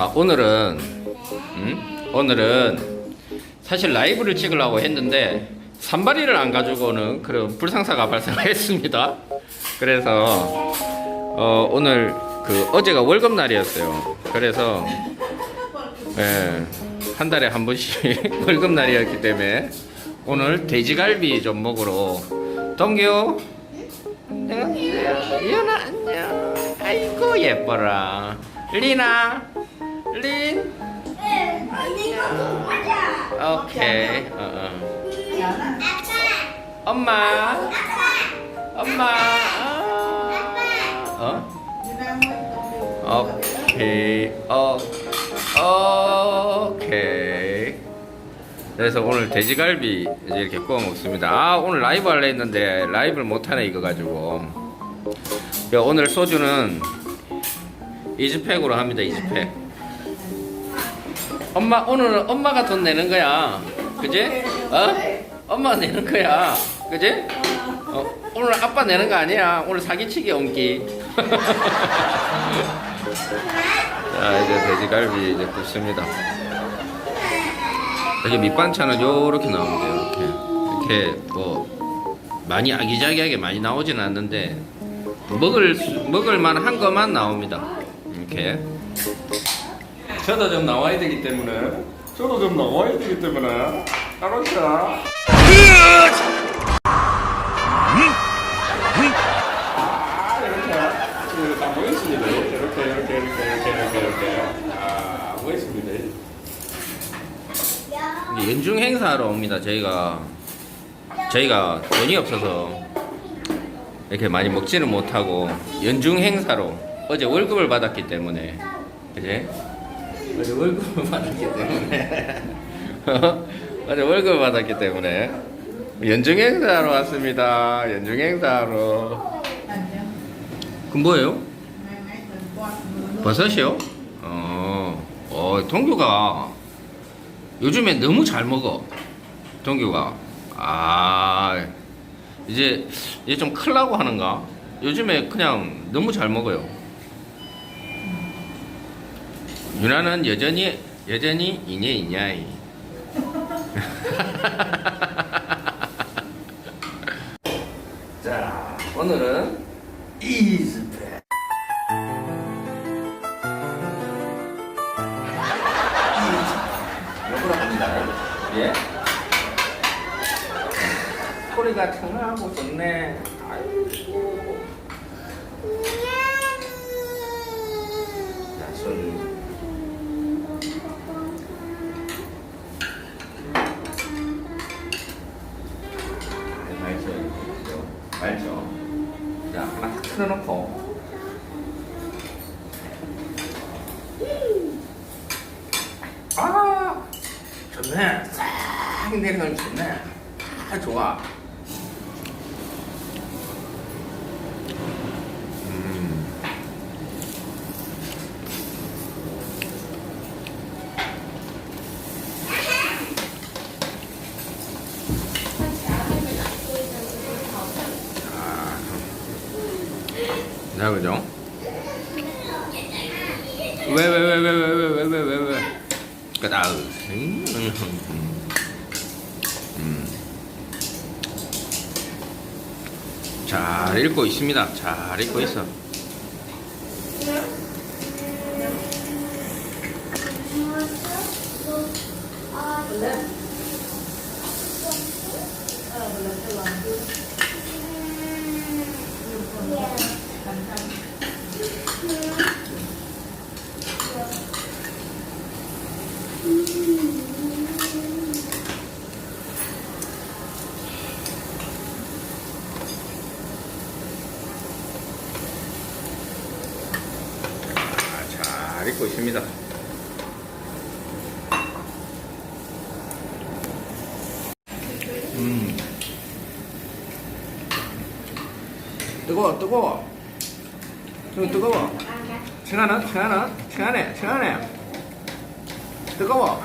아, 오늘은 음? 오늘은 사실 라이브를 찍으려고 했는데 산발이를 안 가지고는 그런 불상사가 발생했습니다. 그래서 어, 오늘 그 어제가 월급 날이었어요. 그래서 예, 한 달에 한 번씩 월급 날이었기 때문에 오늘 돼지갈비 좀 먹으러 동규 안녕 리나 안녕 아이고 예뻐라 리나 린? 오케이. 어, 어. 엄마. 엄마. 어? 어? 오케이. 어. 오케이. 그래서 오늘 돼지갈비 이제 이렇게 구워 먹습니다. 아 오늘 라이브 할래 했는데 라이브를 못하네 이거 가지고. 야, 오늘 소주는 이즈팩으로 합니다 이즈팩 엄마 오늘은 엄마가 돈 내는 거야. 그지? 어? 엄마가 내는 거야. 그지? 어, 오늘 아빠 내는 거 아니야. 오늘 사기치기 옮기. 자 이제 돼지갈비 이제 굽습니다. 이게 밑반찬은 요렇게 돼요 이렇게. 이렇게 뭐 많이 아기자기하게 많이 나오진 않는데 먹을 수- 먹을 만한 것만 나옵니다. 이렇게 저도 좀 나와야 되기 때문에. 저도 좀 나와야 되기 때문에. 알았어. 이제 연중 행사하러 옵니다 저희가. 저희가 돈이 없어서 이렇게 많이 먹지는 못하고 연중 행사로 어제 월급을 받았기 때문에. 그지? 어제 월급을 받았기 때문에 어제 월급을 받았기 때문에 연중 행사하러 왔습니다 연중 행사하러 그 뭐예요? 버섯이요? 어, 어 동규가 요즘에 너무 잘 먹어 동규가 아 이제 이제 좀 클라고 하는가? 요즘에 그냥 너무 잘 먹어요. 유나는 여전히 여전히 이냐 이냐이. 자 오늘은. 합니다. 예. 소리가 청하고 좋네. 말죠. 자, 하나 탁 틀어놓고. 아, 좋네. 싹 내려가면 좋네. 아, 좋아. 자, 그죠? 왜, 왜, 왜, 왜, 왜, 왜, 왜, 왜, 왜, 왜. 까다우. 음, 음, 읽고 있습니다. 잘 읽고 있어. 아, 잘 읽고 있습니다. 음. 뜨거워, 뜨거워. 이거 뜨거워. 시간은, 시간은, 시간에, 시간에. 뜨거워.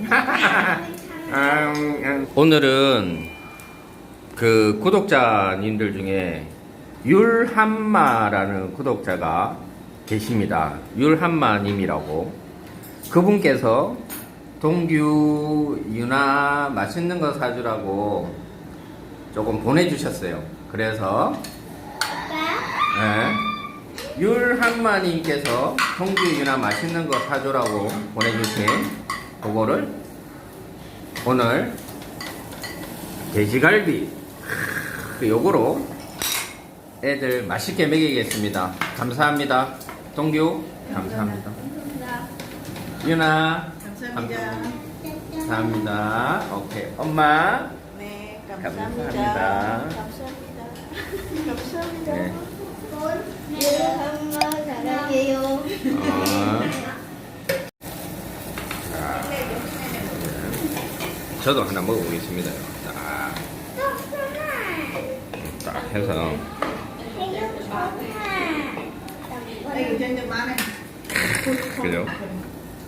오늘은 그 구독자님들 중에 율한마라는 구독자가 계십니다. 율한마님이라고. 그분께서 동규 유나 맛있는 거 사주라고 조금 보내주셨어요. 그래서 네. 율한마님께서 동규 유나 맛있는 거 사주라고 보내주신 그거를 오늘 돼지갈비 크, 요거로 애들 맛있게 먹이겠습니다. 감사합니다. 동규 감사합니다. 유나 감사합니다. 감사합니다. 오케이 엄마 네, 감사합니다. 감사합니다. 감사합니다. 감사합니다. 네. 사랑해요. 어. 자, 저도 하나 먹어보겠습니다. 딱, 딱 해서 그죠?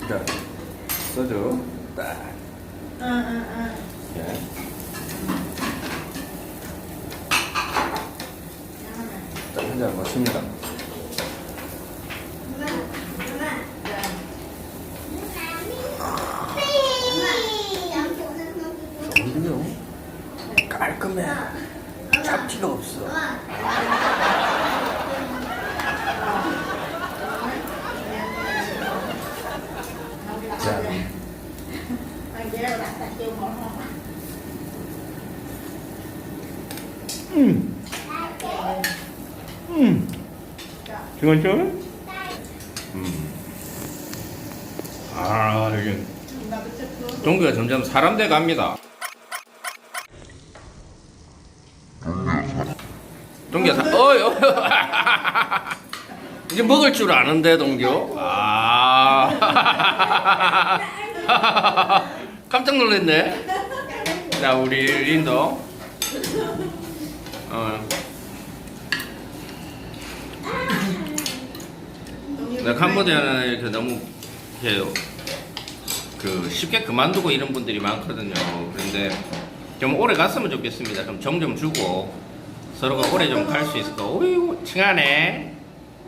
자, 소주 딱. À, à, à. 예. 딱한잔 마십니다. 좋은데요? 깔끔해. 잡티가 없어. 자, Anh ghé vào đặt tại kêu món không? 음, 음, 이건 좀, 음, 아, 여기. 동규가 점점 사람 돼 갑니다. 동규가 사, 어이, 어이. 이제 먹을 줄 아는데 동규. 아, 깜짝 놀랐네. 자, 우리 린도. 어, 나 캄보디아는 이렇게 너무 이렇게 그 쉽게 그만두고 이런 분들이 많거든요. 그런데 좀 오래 갔으면 좋겠습니다. 좀 정 좀 주고 서로가 오래 좀 갈 수 있을까. 오이 칭하네.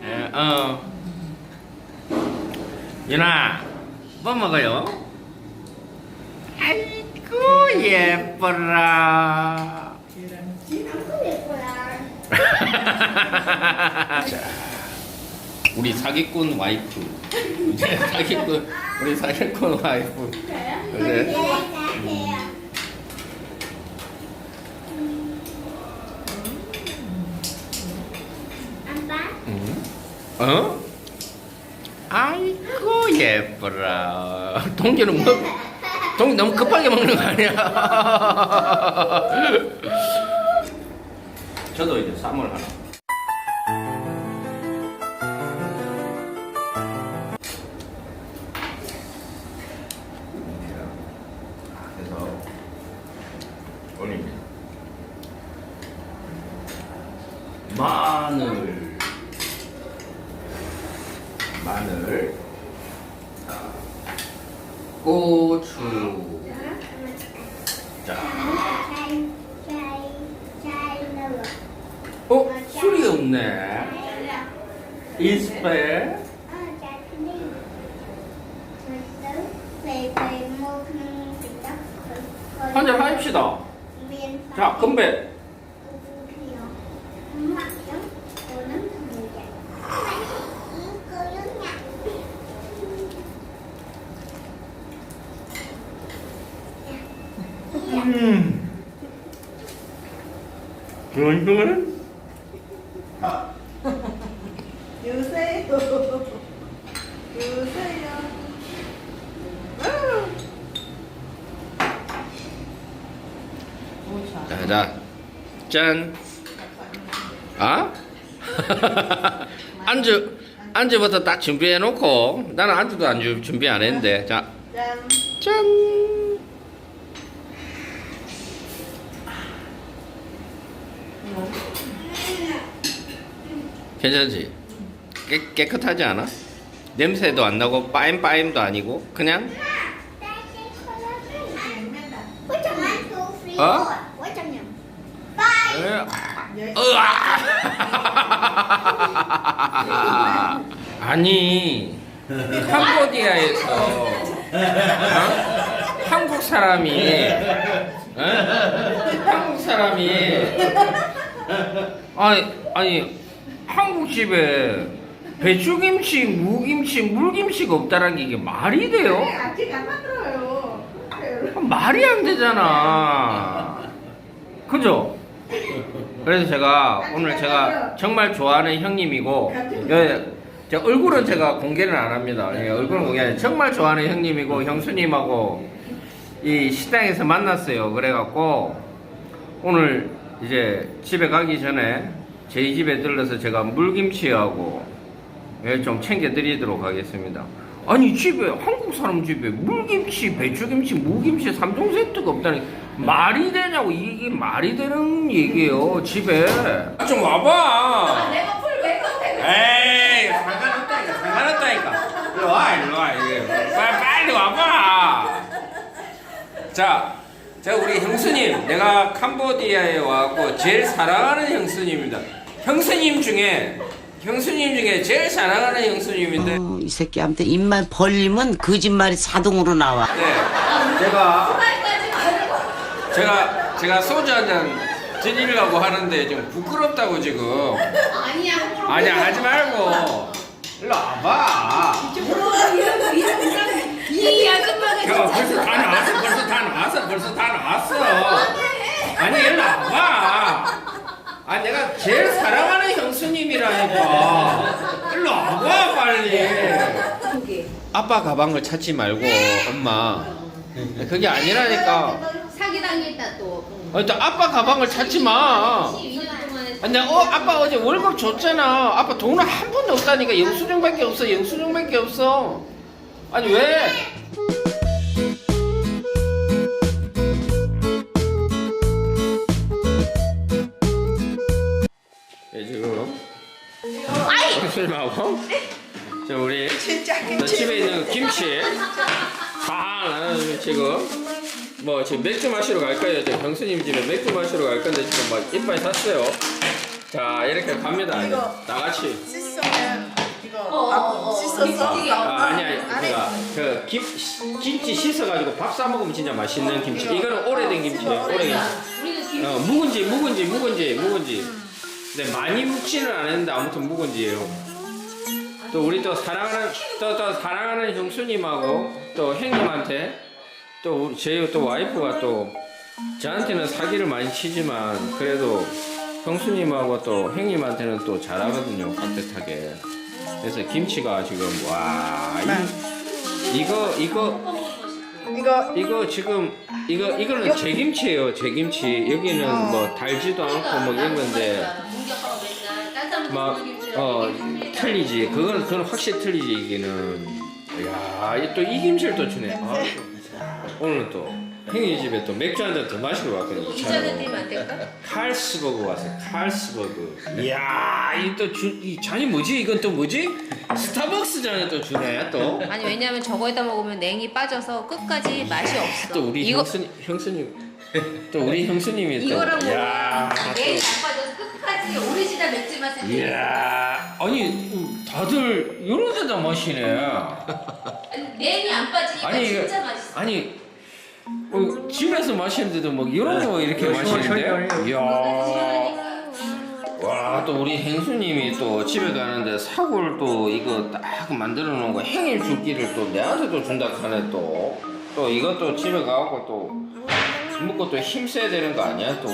예, 어. 유나, 뭐 먹어요? 아이고 예뻐라. 자, 우리 사기꾼 와이프. 이제 사기꾼, 우리 사기꾼 와이프. 그래? 응? 어? 아이고 예뻐라. 동기는 뭐? 동기 너무 급하게 먹는 거 아니야? 저도 이제 쌈을 하나. 마늘, 자, 고추, 자, 어 술이 없네. 이스페, 한잔 하십시다. 자, 건배. 음. 그런 거는. 아. 자, 자, 짠. 아? 안주, 안주부터 딱 준비해 놓고, 나는 안주도 안 주- 준비 안 했는데, 자, 짠. 괜찮지? 깨, 깨끗하지 않아? 냄새도 안 나고 빠임빠임도 아니고 그냥 어? 으아! 아니 캄보디아에서 어? 한국 사람이 어? 한국 사람이 아니 아니 한국 집에 배추김치, 무김치, 물김치가 없다는 게 이게 말이 돼요? 네, 아직 안 만들어요. 그래요. 말이 안 되잖아. 그죠? 그래서 제가 오늘 제가 정말 좋아하는 형님이고, 예, 제 얼굴은 제가 공개는 안 합니다. 예, 얼굴은 공개. 정말 좋아하는 형님이고, 형수님하고 이 식당에서 만났어요. 그래갖고, 오늘 이제 집에 가기 전에 저희 집에 들러서 제가 물김치하고 예, 좀 챙겨드리도록 하겠습니다. 아니 집에 한국 사람 집에 물김치, 배추김치, 무김치 3종 세트가 없다니 말이 되냐고. 이게 말이 되는 얘기예요 집에. 아, 좀 와봐. 내가 풀왜? 에이 상관없다니까 상관없다니까. 일로 와 일로 와 이게 빨리, 빨리 와봐. 자, 자 우리 형수님 내가 캄보디아에 와갖고 제일 사랑하는 형수님입니다 형수님 중에 형수님 중에 제일 사랑하는 형수님인데 어, 이 새끼한테 입만 벌리면 거짓말이 자동으로 나와. 네 제가 제가 제가 소주 한잔 드리려고 하는데 좀 부끄럽다고 지금 아니야. 아니야 하지 말고 일로 와봐 이 아줌마가 야, 벌써 다 나왔어, 벌써 다 나왔어, 벌써 다 나왔어. 아니, 일로 와봐. 아, 내가 제일 사랑하는 형수님이라니까. 일로 와봐, 빨리. 아빠 가방을 찾지 말고, 엄마. 그게 아니라니까. 사기 당했다 또. 어, 또 아빠 가방을 찾지 마. 2년 동안에 아니, 어, 아빠 어제 월급 줬잖아. 아빠 돈은 한 푼도 없다니까. 영수증밖에 없어, 영수증밖에 없어. 아니, 왜? 형수님하고. 저, 우리. 집에 있는 김치. 다 나는 지금. 뭐, 지금 맥주 마시러 갈 거예요. 지금 형수님 집에 맥주 마시러 갈 건데 지금 막 이빨 샀어요. 자, 이렇게 갑니다. 이거. 나같이. 씻으면 이거 어, 밥 어, 어. 씻어서 아, 아니 아니 그가 그 김, 김치 씻어가지고 밥 싸 먹으면 진짜 맛있는 김치. 이거는 오래된 김치예요. 오래된. 우리는 김 어 묵은지 묵은지 묵은지 묵은지. 근데 많이 묵지는 않았는데 아무튼 묵은지예요. 또 우리 또 사랑하는 또, 또 사랑하는 형수님하고 또 형님한테 또 제 또 와이프가 또 저한테는 사기를 많이 치지만 그래도 형수님하고 또 형님한테는 또 잘하거든요 따뜻하게. 그래서 김치가 지금 와 이, 이거 이거 이거 이거 지금 이거 이거는 제 김치예요 제 김치. 여기는 뭐 달지도 않고 뭐 이런 건데 맨날 딴막 어 틀리지. 그건 그건 확실히 틀리지 이게는. 야또 이 김치를 또 주네. 아, 오늘 또 형님 집에 또 맥주 한 잔 더 마시러 왔거든요 이자는 차로 되면 안 될까? 칼스버그 왔어요 칼스버그. 이야 이또이 잔이 뭐지? 이건 또 뭐지? 스타벅스 잔을 또 주네 또. 아니 왜냐면 저거에다 먹으면 냉이 빠져서 끝까지 맛이 없어. 또 우리 이거 형수님 형수님 또 우리 형수님이 또. 이거랑 야, 먹으면 냉이 안 끝까지 오리지널 맥주 맛을 또, 이야. 아니 다들 이런 데다 마시네. 아니, 냉이 안 빠지니까 아니 진짜 맛있어. 아니 어, 집에서 마시는데도 막 이런 거 이렇게 마시는데 이야. 와 또 우리 행수님이 또 집에 가는데 사골 또 이거 딱 만들어 놓은 거 행일 줄기를 또 내한테 또 준다 하네 또. 또 이것도 집에 가갖고 또 먹고 또 힘써야 되는 거 아니야 또